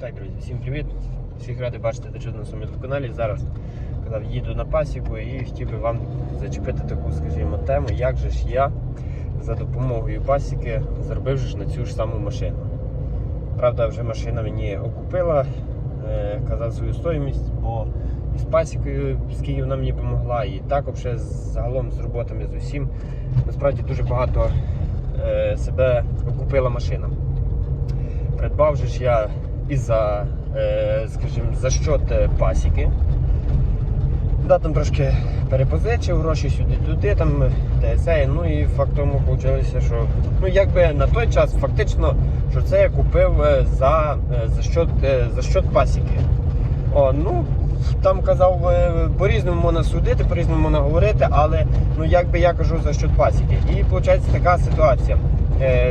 Так, друзі, всім привіт! Всіх радий бачити та чути на своєму каналі. Зараз казав, їду на пасіку і хотів би вам зачепити таку, скажімо, тему, як же ж я за допомогою пасіки заробив же ж на цю ж саму машину. Правда, вже машина мені окупила, е, казав свою стоїмість, бо і з пасікою, скільки вона мені допомогла, і так вже загалом з роботами з усім. Насправді дуже багато е, себе окупила машина. Придбав же ж я і за, е, скажімо, за счет пасіки. Да, там трошки перепозичив гроші сюди-туди, там ТСЕ, ну і факт тому що ну якби на той час фактично, що це я купив е, за, е, за, счет, за счет пасіки. О, ну, там казав, по-різному можна судити, по-різному можна говорити, але ну якби я кажу за счет пасіки. І виходить така ситуація.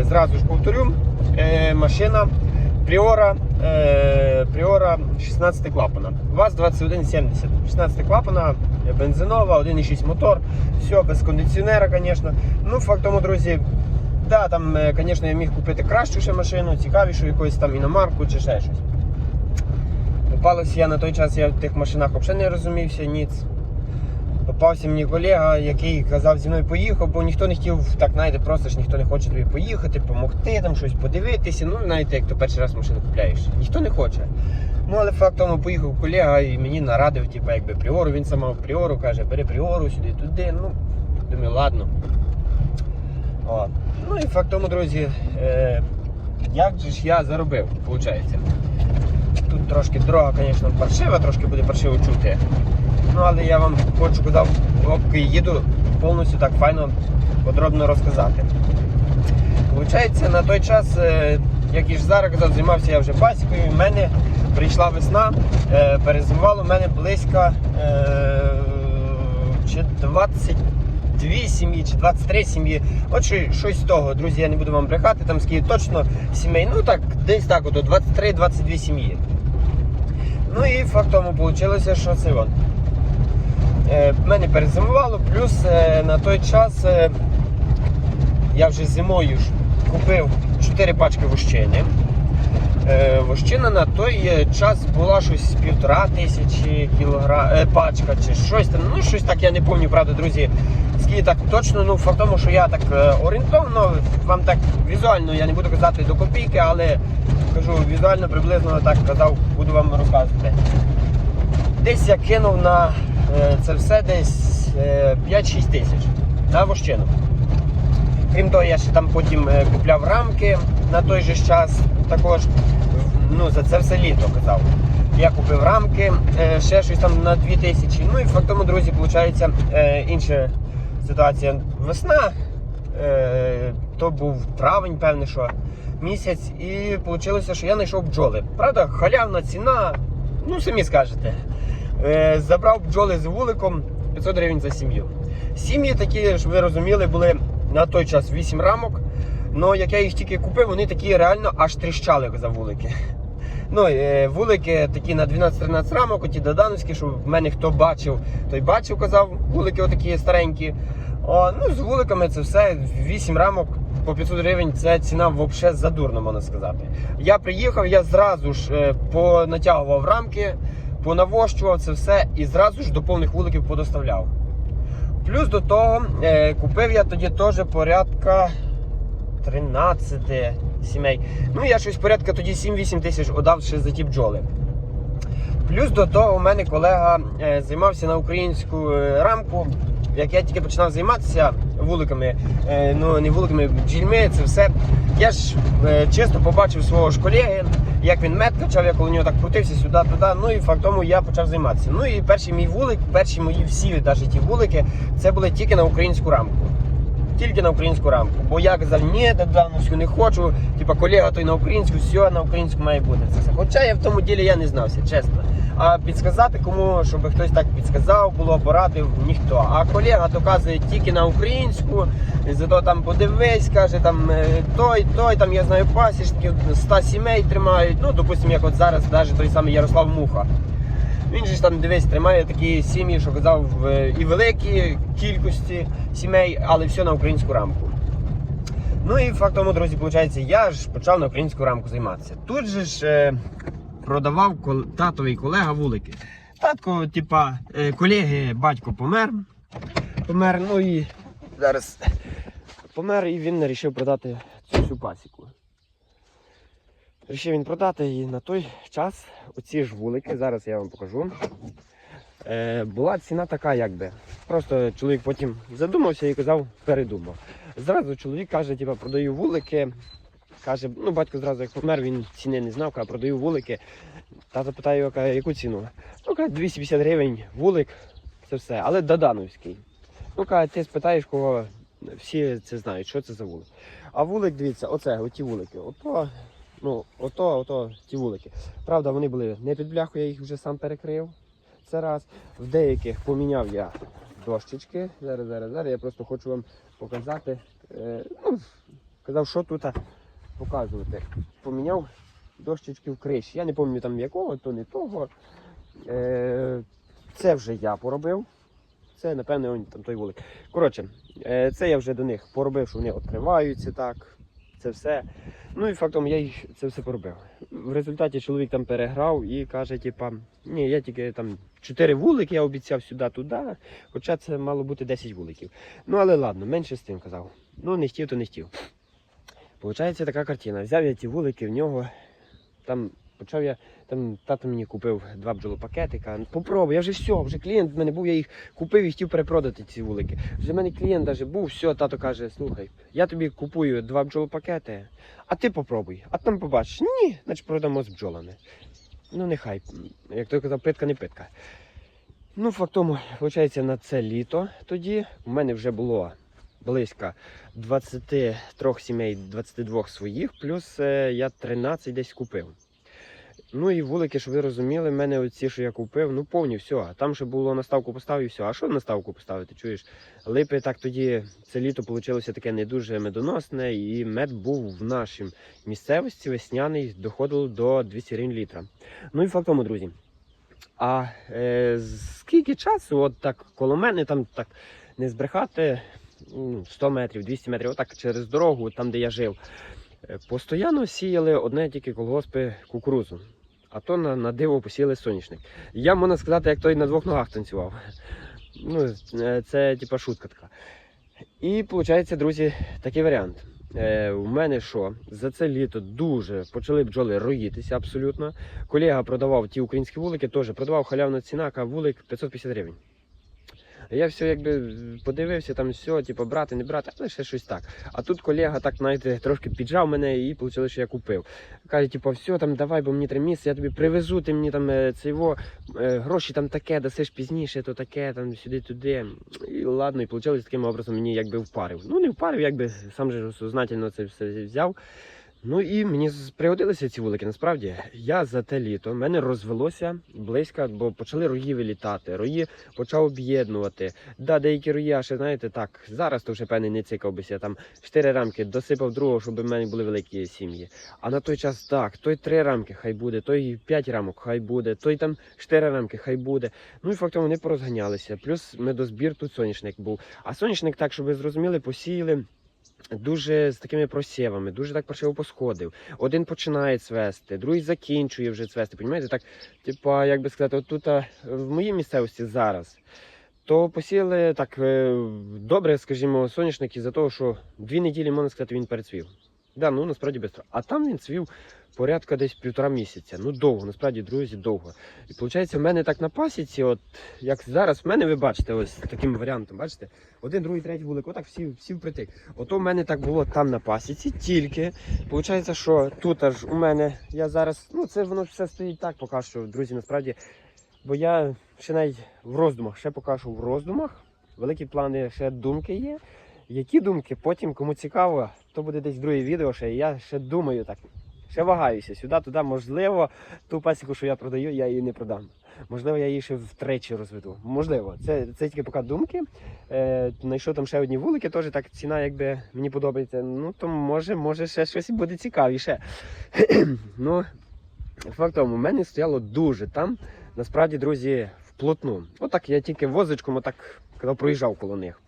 Зразу ж повторю, машина е, Priora 16 клапана. ВАЗ-2170. 16 клапана, е, бензинова, 1,6 мотор, все, без кондиціонера, звісно. Ну, факт тому, друзі, да, там, е, звісно, я міг купити кращу ще машину, цікавішу якусь там іномарку чи ще щось. Попалося я на той час, я в тих машинах взагалі не розумівся, ніц. Попався мені колега, який казав зі мною поїхав, бо ніхто не хотів, так знаєте, просто ж ніхто не хоче тобі поїхати, допомогти, там щось подивитися. Ну, знаєте, як то перший раз машину купляєш. Ніхто не хоче. Ну, але факт тому поїхав колега і мені нарадив, типу, якби пріору. Він сам мав пріору, каже, бери пріору сюди, туди. Ну, думаю, ладно. О. Ну і факт тому, друзі, е, як же ж я заробив, виходить. Тут трошки дорога, звісно, паршива, трошки буде паршиво чути. Ну, але я вам хочу поки їду повністю так файно подробно розказати. Получається, на той час, е, як і ж зараз займався я вже пасікою, в мене прийшла весна, е, перезимувало в мене близько е, чи 22 сім'ї, чи 23 сім'ї. От щось з того, друзі, я не буду вам брехати, там скільки точно сімей, ну так, десь так, от 23-22 сім'ї. Ну і факт тому вийшло, що це вон. Е, мене перезимувало, плюс е, на той час е, я вже зимою ж купив 4 пачки вощини. Вощина на той час була щось півтора тисячі кілограм, пачка чи щось там. Ну, щось так, я не пам'ятаю, правда, друзі. Скільки так точно, ну факт тому, що я так е, орієнтовно, вам так візуально, я не буду казати до копійки, але кажу візуально приблизно так казав, буду вам розказувати. Десь я кинув на е, це все десь е, 5-6 тисяч на вощину. Крім того, я ще там потім е, купляв рамки на той же час. Також ну, за це все літо казав. Я купив рамки, е, ще щось там на 2 тисячі. Ну і факт тому, друзі, виходить е, інша ситуація. Весна, е, то був травень, певне, що місяць, і вийшло, що я знайшов бджоли. Правда, халявна ціна, ну самі скажете. Е, забрав бджоли з вуликом 500 гривень за сім'ю. Сім'ї такі, щоб ви розуміли, були на той час 8 рамок. Ну, як я їх тільки купив, вони такі реально аж тріщали за вулики. Ну, е, вулики такі на 12-13 рамок, оті додановські, що в мене хто бачив, той бачив, казав, вулики отакі старенькі. Ну, з вуликами це все, 8 рамок по 500 гривень це ціна взагалі задурно, можна сказати. Я приїхав, я зразу ж е, понатягував рамки, понавощував це все і зразу ж до повних вуликів подоставляв. Плюс до того е, купив я тоді теж порядка 13 сімей. Ну, я щось порядка тоді 7-8 тисяч отдав ще за ті бджоли. Плюс до того у мене колега е, займався на українську е, рамку. Як я тільки починав займатися вуликами, е, ну не вуликами, бджільми, це все. Я ж чисто побачив свого ж колеги, як він мед качав, я коло нього так крутився сюди-туди. Ну і факт тому я почав займатися. Ну і перший мій вулик, перші мої всі навіть ті вулики, це були тільки на українську рамку. Тільки на українську рамку. Бо я казав, ні, державницьку не хочу. Типа колега той на українську, все на українську має бути. Це все. Хоча я в тому ділі я не знався, чесно. А підсказати кому, щоб хтось так підсказав, було порадив, ніхто. А колега доказує тільки на українську, зато там подивись, каже, там е, той, той, там я знаю пасічників, 100 сімей тримають. Ну, допустимо, як от зараз навіть той самий Ярослав Муха. Він же ж там дивись, тримає такі сім'ї, що казав, в- і великі кількості сімей, але все на українську рамку. Ну і факт тому, друзі, виходить, я ж почав на українську рамку займатися. Тут же ж е, продавав татовий колега вулики. Татко, типа, е, колеги, батько помер. Помер, ну і зараз помер, і він вирішив продати цю всю пасіку. Рішив він продати і на той час оці ж вулики, зараз я вам покажу. Е, була ціна така, якби. Просто чоловік потім задумався і казав, передумав. Зразу чоловік каже, типа, продаю вулики. Каже, ну батько зразу як помер, він ціни не знав, каже, продаю вулики. Тато питає його, каже, яку ціну? Ну, каже, 250 гривень вулик, це все, але Додановський. Ну, каже, ти спитаєш, кого всі це знають, що це за вулик. А вулик, дивіться, оце, оті вулики. Ото, ну, ото, ото, ті вулики. Правда, вони були не під бляху, я їх вже сам перекрив. Це раз. В деяких поміняв я дощечки. Зараз, зараз, зараз. Я просто хочу вам показати. Е, ну, казав, що тут показувати. Поміняв дощечки в криші. Я не пам'ятаю там якого, то не того. Е, це вже я поробив. Це, напевне, он там той вулик. Коротше, е, це я вже до них поробив, що вони відкриваються так. Це все. Ну і фактом я їх це все поробив. В результаті чоловік там переграв і каже, типа, ні, я тільки там 4 вулики, я обіцяв сюди, туди. Хоча це мало бути 10 вуликів. Ну але ладно, менше з тим казав. Ну не хотів, то не хотів. Получається така картина. Взяв я ті вулики, в нього там почав я. Там тато мені купив два бджолопакетика. Попробуй, я вже все, вже клієнт в мене був, я їх купив і хотів перепродати ці вулики. Вже в мене клієнт даже був, все, тато каже, слухай, я тобі купую два бджолопакети, а ти попробуй. А там побачиш, ні, значить продамо з бджолами. Ну нехай, як той казав, питка не питка. Ну, факт виходить, на це літо тоді у мене вже було близько 23 сімей, 22 своїх, плюс е, я 13 десь купив. Ну і вулики, щоб ви розуміли, в мене оці, що я купив, ну повні, все. А там ще було наставку поставив і все. А що наставку поставити? Чуєш? Липи так тоді це літо вийшло таке не дуже медоносне, і мед був в нашій місцевості весняний, доходило до 200 гривень літра. Ну і факт друзі. А е, скільки часу, от так коло мене, там так не збрехати, 100 метрів, 200 метрів, отак через дорогу, там де я жив. Е, Постоянно сіяли одне тільки колгоспи кукурузу. А то на, на диво посіяли соняшник. Я можна сказати, як той на двох ногах танцював. Ну, е, це типа шутка така. І виходить, друзі, такий варіант. Е, у мене що? За це літо дуже почали бджоли роїтися абсолютно. Колега продавав ті українські вулики, теж продавав халявна ціна, а вулик 550 гривень. Я все якби подивився, там все, типу, брати, не брати, але ще щось так. А тут колега так, знаєте, трошки піджав мене і вийшло, що я купив. Каже, типу, все, там давай, бо мені три місяці, я тобі привезу, ти мені там е, цейво, е, гроші там таке, дасиш пізніше, то таке, там сюди-туди. І ладно, і вийшло таким образом мені якби впарив. Ну, не впарив, якби сам же сознательно це все взяв. Ну і мені пригодилися ці вулики. Насправді я за те літо мене розвелося близько, бо почали рої вилітати. Рої почав об'єднувати. Да, деякі рої, а ще знаєте, так зараз то вже певний не цікав бися. Там чотири рамки досипав другого, щоб в мене були великі сім'ї. А на той час так, той три рамки хай буде, той п'ять рамок хай буде, той там чотири рамки хай буде. Ну і фактом вони порозганялися. Плюс медозбір тут соняшник був. А соняшник, так щоб ви зрозуміли, посіяли. Дуже з такими просівами, дуже так паршиво посходив. Один починає цвести, другий закінчує вже цвести. Понімаєте? Так, типа, як би сказати, отут в моїй місцевості зараз, то посіяли так е, добре, скажімо, соняшник із-за того, що дві неділі, можна сказати, він перецвів. Да, ну насправді швидко. А там він цвів порядка десь півтора місяця. Ну довго, насправді, друзі, довго. І виходить, в мене так на пасіці, от як зараз в мене ви бачите, ось таким варіантом, бачите? Один, другий, третій вулик, отак всі, всі впритик. Ото в мене так було там на пасіці, тільки виходить, що тут аж у мене я зараз, ну це воно все стоїть так, поки що, друзі, насправді. Бо я ще навіть в роздумах, ще поки що в роздумах. Великі плани, ще думки є. Які думки? Потім, кому цікаво, то буде десь друге відео. Ще я ще думаю так. Ще вагаюся сюди, туди. Можливо, ту пасіку, що я продаю, я її не продам. Можливо, я її ще втричі розведу. Можливо, це, це тільки поки думки. Е, знайшов там ще одні вулики, теж так ціна, якби мені подобається. Ну, то може, може ще щось буде цікавіше. ну, фактом, у мене стояло дуже там, насправді, друзі, вплотну. Отак я тільки возичком отак, коли проїжджав коло них.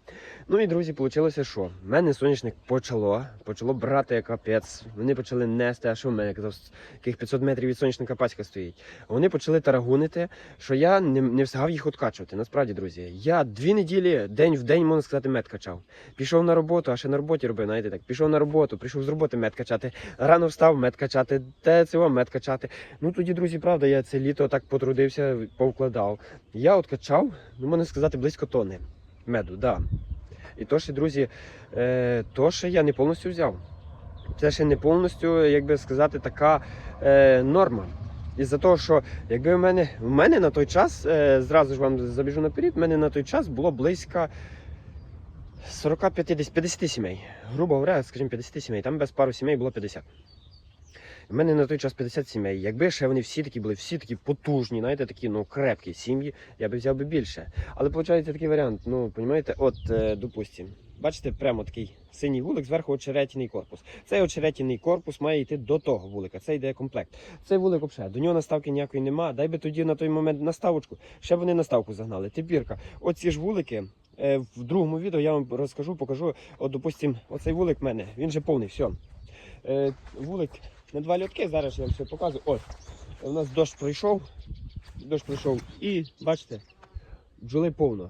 Ну і друзі, вийшло, що в мене соняшник почало, почало брати капець. Вони почали нести, а що в мене казав, яких 500 метрів від сонячника паська стоїть. Вони почали тарагунити, що я не, не встигав їх откачувати. Насправді, друзі, я дві неділі день в день, можна сказати, мед качав. Пішов на роботу, а ще на роботі робив, знаєте так. Пішов на роботу, прийшов з роботи мед качати. Рано встав мед качати, те цього мед качати. Ну тоді, друзі, правда, я це літо так потрудився, повкладав. Я откачав, ну можна сказати, близько тони меду, да. І то ще, друзі, е, то ще я не повністю взяв. Це ще не повністю, як би сказати, така е, норма. Із-за того, що якби в мене в мене на той час, е, зразу ж вам забіжу наперед, в мене на той час було близько 40-50 50 сімей. Грубо говоря, скажімо, 50 сімей. Там без пару сімей було 50. У мене на той час 50 сімей. Якби ще вони всі такі були, всі такі потужні, знаєте, такі ну крепкі сім'ї, я би взяв би більше. Але виходить такий варіант. Ну, розумієте, от, е, допустим, бачите, прямо такий синій вулик, зверху очеретяний корпус. Цей очеретяний корпус має йти до того вулика. Це йде комплект. Цей вулик взагалі, до нього наставки ніякої нема. Дай би тоді на той момент наставочку. Ще б вони наставку загнали. Тепірка, оці ж вулики. е, В другому відео я вам розкажу, покажу. От, допустим, оцей вулик в мене, він же повний, все. Вулик на два льотки, зараз я вам все показую. Ось, у нас дощ пройшов, дощ пройшов і бачите, бджоли повно.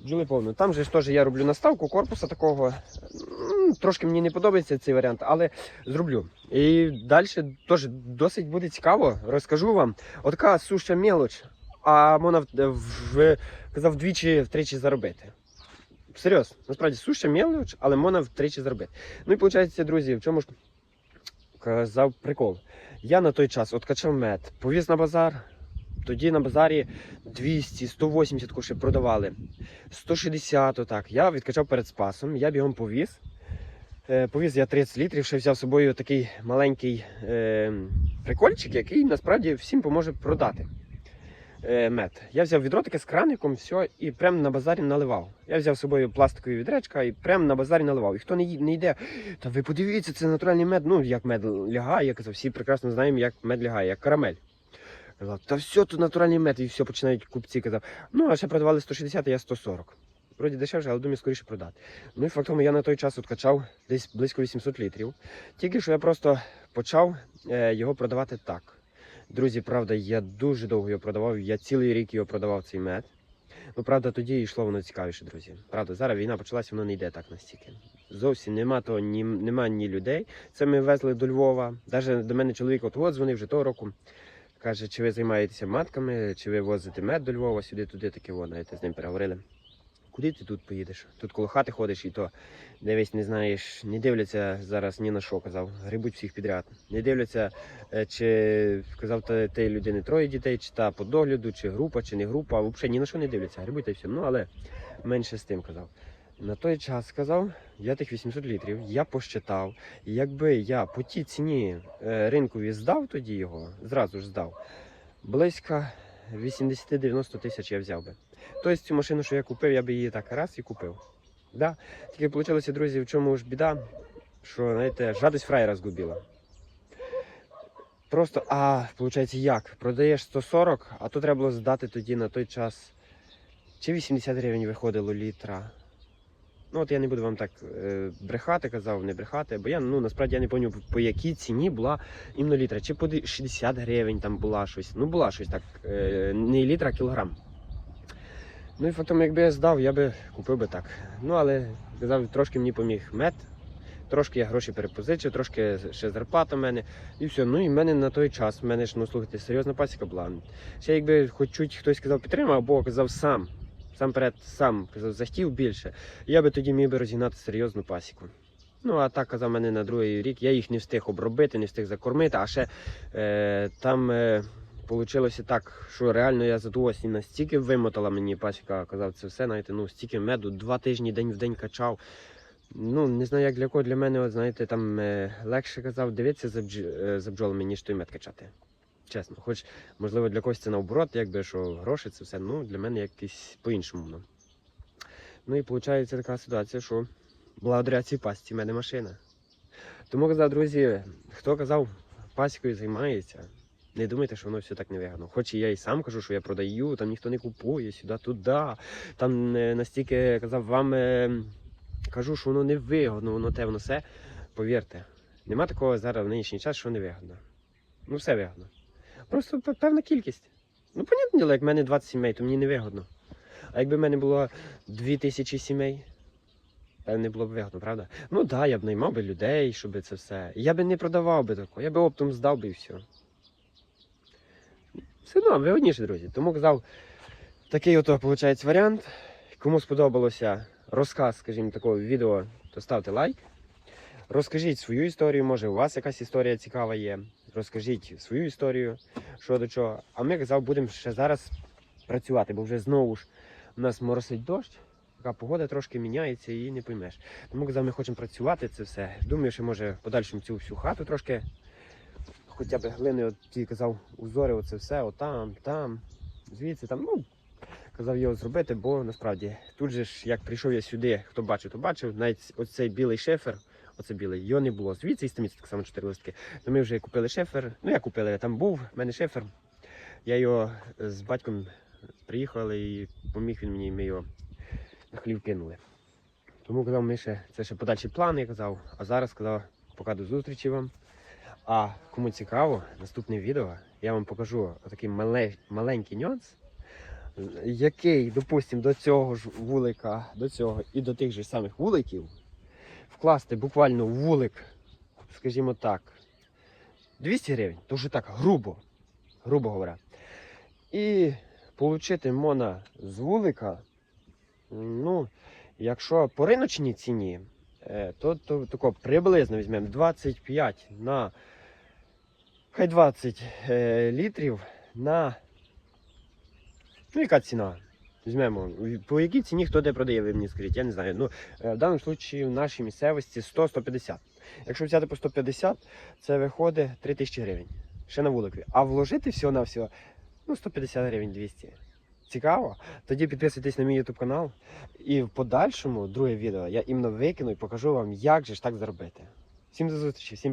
Бджоли повно. Там же ж теж я роблю наставку корпуса такого. Трошки мені не подобається цей варіант, але зроблю. І далі теж досить буде цікаво. Розкажу вам. Отака суща мелоч, а можна казав вдвічі втричі заробити. Серйозно, насправді суща мелоч, але можна втричі заробити. Ну і виходить, друзі, в чому ж казав прикол. Я на той час откачав мед, повіз на базар. Тоді на базарі 200, 180 кошик продавали, 160 отак. Я відкачав перед спасом, я бігом повіз. Е, Повіз я 30 літрів, ще взяв з собою такий маленький е, прикольчик, який насправді всім поможе продати е, мед. Я взяв відро таке з краником, все, і прямо на базарі наливав. Я взяв з собою пластикові відречка і прямо на базарі наливав. І хто не, не йде, та ви подивіться, це натуральний мед. Ну, як мед лягає, я казав, всі прекрасно знаємо, як мед лягає, як карамель. Казав, та все, тут натуральний мед, і все починають купці казав. Ну, а ще продавали 160, а я 140. Вроді дешевше, але думаю, скоріше продати. Ну і фактом я на той час откачав десь близько 800 літрів. Тільки що я просто почав е, його продавати так. Друзі, правда, я дуже довго його продавав. Я цілий рік його продавав цей мед. Ну, правда, тоді йшло воно цікавіше, друзі. Правда, зараз війна почалася, воно не йде так настільки. Зовсім нема того, ні, нема ні людей. Це ми везли до Львова. Навіть до мене чоловік от от дзвонив вже того року. Каже, чи ви займаєтеся матками, чи ви возите мед до Львова, сюди, туди, таке воно. Знаєте, з ним переговорили. Куди ти тут поїдеш? Тут коло хати ходиш і то дивись, не знаєш, не дивляться зараз ні на що казав. Грибуть всіх підряд. Не дивляться, е, чи казав тієї людини троє дітей, чи та по догляду, чи група, чи не група. Взагалі ні на що не дивляться. Грибуть та й все. Ну але менше з тим казав. На той час сказав, я тих 800 літрів, я посчитав. Якби я по тій ціні е, ринкові здав тоді його, зразу ж здав, близько 80-90 тисяч я взяв би. Тобто цю машину, що я купив, я би її так раз і купив. Да? Тільки вийшло, друзі, в чому ж біда, що, знаєте, жадость фраєра згубила. Просто, а, виходить, як? Продаєш 140, а то треба було здати тоді на той час. Чи 80 гривень виходило літра. Ну, от я не буду вам так е, брехати, казав, не брехати, бо я ну насправді я не пам'ятаю, по якій ціні була іменно літра. Чи по 60 гривень там була щось. Ну, була щось так, е, не літра, а кілограм. Ну і фактом, якби я здав, я би купив би так. Ну, але казав, трошки мені поміг мед, трошки я гроші перепозичив, трошки ще зарплата в мене. І все. Ну і в мене на той час, в мене ж, ну слухайте, серйозна пасіка була. Ще якби хоч хтось сказав підтримав, або казав сам. Сам перед сам казав, захотів більше, я би тоді міг би розігнати серйозну пасіку. Ну, а так казав мене на другий рік, я їх не встиг обробити, не встиг закормити, а ще е, там е, вийшло так, що реально я за ту осінь настільки вимотала мені пасіка, казав це все, знаєте, ну стільки меду, два тижні день в день качав. Ну, не знаю, як для кого, для мене, от, знаєте, там е, легше казав дивитися за, бдж, е, за бджолами, ніж той мед качати. Чесно, хоч, можливо, для когось це наоборот, якби що гроші, це все, ну, для мене якось по-іншому. Ну. ну і виходить така ситуація, що благодаря цій пасіці в мене машина. Тому казав, друзі, хто казав, пасікою займається, Не думайте, що воно все так невигідно. Хоч і я і сам кажу, що я продаю, там ніхто не купує сюди, туди. Там е, настільки казав вам, е, кажу, що воно не вигодно, воно те, воно все. Повірте, нема такого зараз в нинішній час, що невигодно. Ну, все вигодно. Просто певна кількість. Ну, понятне діло, як в мене 20 сімей, то мені не вигодно. А якби в мене було 2000 сімей, певне було б вигодно, правда? Ну так, да, я б наймав би людей, щоб це все. Я би не продавав би такого, я би оптом здав би і все. Все одно вигодніше, друзі. Тому казав, такий ото, виходить, варіант. Кому сподобалося розказ, скажімо, такого відео, то ставте лайк. Розкажіть свою історію, може, у вас якась історія цікава є. Розкажіть свою історію, що до чого. А ми казав, будемо ще зараз працювати, бо вже знову ж у нас моросить дощ, така погода трошки міняється і не поймеш. Тому казав, ми хочемо працювати це все. Думаю, що може в подальшому цю всю хату трошки, хоча б глини, от ті казав, узори, оце все, отам, там, звідси, там, ну. Казав його зробити, бо насправді тут же ж, як прийшов я сюди, хто бачив, то бачив, навіть оцей білий шифер, оце білий, його не було. Звідси і стаміться так само чотири листки. То ми вже купили шифер. Ну я купили, я там був, в мене шифер. Я його з батьком приїхали і поміг він мені, ми його на хлів кинули. Тому казав, ми це ще подальші плани, я казав. А зараз сказав, поки до зустрічі вам. А кому цікаво, наступне відео я вам покажу такий мале, маленький нюанс, який, допустимо, до цього ж вулика, до цього і до тих же самих вуликів вкласти буквально вулик, скажімо так, 200 гривень, то вже так грубо, грубо говоря. І отримати мона з вулика, ну, якщо по риночній ціні, то, то тако приблизно візьмемо 25 на хай 20 е, літрів на. Ну, яка ціна? Візьмемо. По якій ціні хто де продає, ви мені скажіть, я не знаю. Ну, е, в даному випадку в нашій місцевості 100-150. Якщо взяти по 150, це виходить 3000 гривень. Ще на вуликові. А вложити всього на всього ну, 150 гривень 200. Цікаво? Тоді підписуйтесь на мій YouTube канал. І в подальшому, друге відео, я іменно викину і покажу вам, як же ж так зробити. Всім до зустрічі, всім пока.